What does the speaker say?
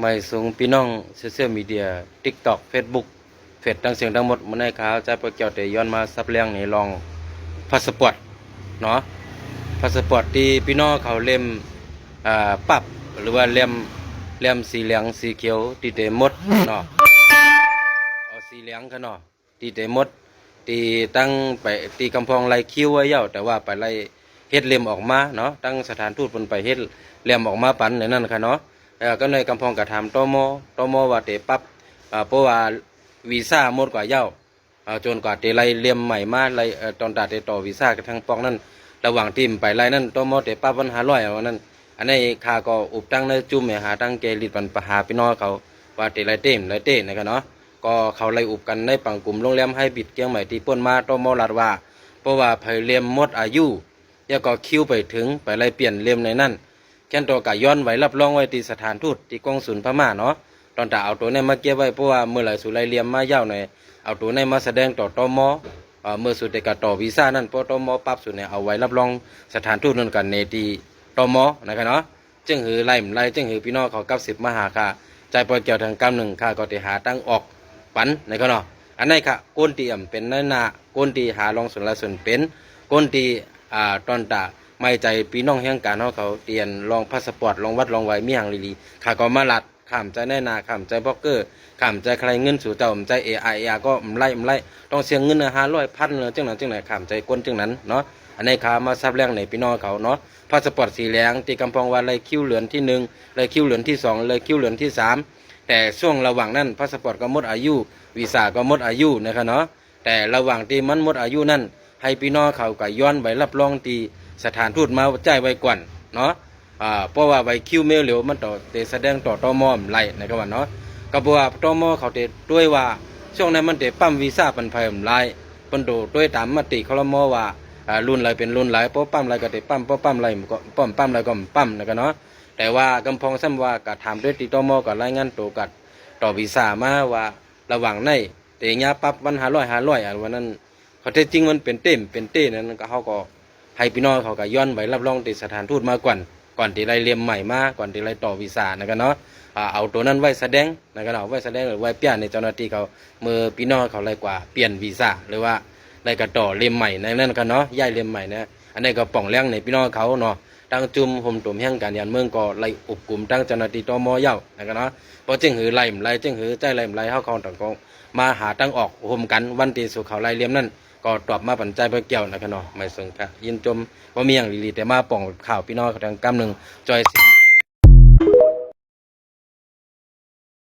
ไม่สูงพี่น้องโซเชียลมีเดีย TikTok Facebook เฟซทั้งเสียงทั้งหมดมันได้ข่าวจะปเกี่ยวแต่ย้อนมาซับเลี้ยงนี่ลองพาสปอร์ตเนาะพาสปอร์ตที่พี่น้องเขาเล่มอ่าปรับหรือว่าเล่มเล่มสีเหลืองสีเขียวที่เตหมดเนาะเอาสีเหลืองกันเนาะที่เตหมดที่ตั้งไปที่กำพองไล่คิวไว้เย้าแต่ว่าไปไล่เฮ็ดเล่มออกมาเนาะตั้งสถานทูตเพิ่นไปเฮ็ดเล่มออกมาปันในนั้นค่ะเนาะ เออก็ในกำพองกระทำตมตมว่าเตปับอ่าเพราะว่าวีซ่าหมดกว่าเย้าอ่าจนกว่าเตไลเลียมใหม่มาไลเอ่อตอนตาเตต่อวีซ่ากับทางปองนั่นระหว่างทีมไปไลนั่นตมเตปับวันหาร้อยวันนั้นอันนี้ขาก็อุบตั้งในจุ่มเนี่ยหาตั้งเกลิดปันปหาพี่น้องเขาว่าเตไลเต็มไลเต้นะครับเนาะก็เขาไล่อุบกันในปังกลุ่มโรงแรมให้บิดเกียงใหม่ที่ป้นมาตมลัดว่าเพราะว่าไผเลียมหมดอายุแล้วก็คิวไปถึงไปไล่เปลี่ยนเลียมในนั้น แค่นตัวกะย้อนไว้รับรองไว้ที่สถานทูตที่กองศูนย์พม่าเนาะตอนแต่เอาตัวในมาเก็บไว้เพราะว่าเมื่อไหร่สุไลเลียมมาเย้าหน่อยเอาตัวในมาแสดงต่อตมเอ่อเมื่อสุดแต่กต่อวีซ่านั่นเพราะตมปั๊บสุดเนี่ยเอาไว้รับรองสถานทูตนั่นกันในที่ตมนะครับเนาะจึงหือไล่มไล่จึงหือพี่น้องเขากับสิบมหาค่ะใจปล่อยเกี่ยวทางกำหนึ่งค่ะก็ติหาตั้งออกปันนะครับเนาะอันนี้ค่ะก้นเตียมเป็นนั่นนาก้นตีหาลองส่วนละส่วนเป็นก้นตีอ่าตอนตา ไม่ใจพี่น้องแห่งการเขาเขาเตียนลองพาสปอร์ตลองวัดลองไว้มีอย่างลีๆขาก็มาลัดขามใจแน่นาขามใจบล็อกเกอร์ขามใจใครเงินสู่เจ้าใจเอไอเอก็มไล่มไล่ต้องเสียงเงินห้าร้อยพันเลยจังนั้นจังไหนขามใจก้นจังนั้นเนาะอันนี้ขามาซับแรงในพี่น้องเขาเนาะพาสปอร์ตสีแดงตีกำพองว่าเลยคิวเหลือนที่หนึ่งเลยคิวเหลือนที่สองเลยคิวเหลือนที่สามแต่ช่วงระหว่างนั้นพาสปอร์ตก็หมดอายุวีซ่าก็หมดอายุนะครับเนาะแต่ระหว่างที่มันหมดอายุนั้นให้พี่น้องเขาก็ย้อนไว้รับรองตี สถานทูตมาจ่ายไว้ก่อนเนาะอ่าเพราะว่าไว้คิวเมลเหลวมันต่อเตแสดงต่อตอมอมไล่นะครับว่าเนาะก็เพราะว่าตอมอเขาเตด้วยว่าช่วงนั้นมันเตปั๊มวีซ่าปันภัยมไล่เปิ้นโดด้วยตามมติคลมอว่าอ่ารุ่นไรเป็นรุ่นไรเพราะปั๊มไรก็เตปั๊มเพราะปั๊มไรก็ปั๊มปั๊มไรก็ปั๊มนะครับเนาะแต่ว่ากำพองซ้ำว่าก็ถามด้วยติตอมอก็รายงานตัวกัดต่อวีซ่ามาว่าระหว่างในเตญาปั๊บวันหาร้อยหาร้อยอันวันนั้นเขาแท้จริงมันเป็นเต็มเป็นเต้นั้นก็เขาก็ ให้พี่น้องเขาก็ย้อนไว้รับรองติดสถานทูตมาก่อนก่อนที่ไรเรียมใหม่มาก่อนที่ไรต่อวีซ่านะครับเนาะเอาตัวนั้นไว้แสดงนะครับเนาไว้แสดงหรือไว้เปลี่ยนในเจ้าหน้าที่เขาเมื่อพี่น้องเขาไรกว่าเปลี่ยนวีซ่าหรือว่าไรก็ต่อเรียมใหม่ในนั้นกันเนาะย้ายเรียมใหม่นะอันนี้ก็ป่องแรงในพี่น้องเขาเนาะตั้งจุ่มห่มตุ่มแห่งการยานเมืองก็ไล่อุบกลุ่มตั้งเจ้าหน้าที่ตมเย้านะครับเนาะเพราะจึงหือไล่มไล่จึงหือใจไล่มไล่เข้าคองต่างกองมาหาตั้งออกห่มกันวันที่สู่เขาไล่เลียมนั่น ก็ตอบมาปันใจไปเกี่ยวนะครับเนาะไม่สนค่ะยินจมว่ามีอย่างลีๆแต่มาป่องข่าวพี่น้องเขาทางกำหนึ่งจอยสิ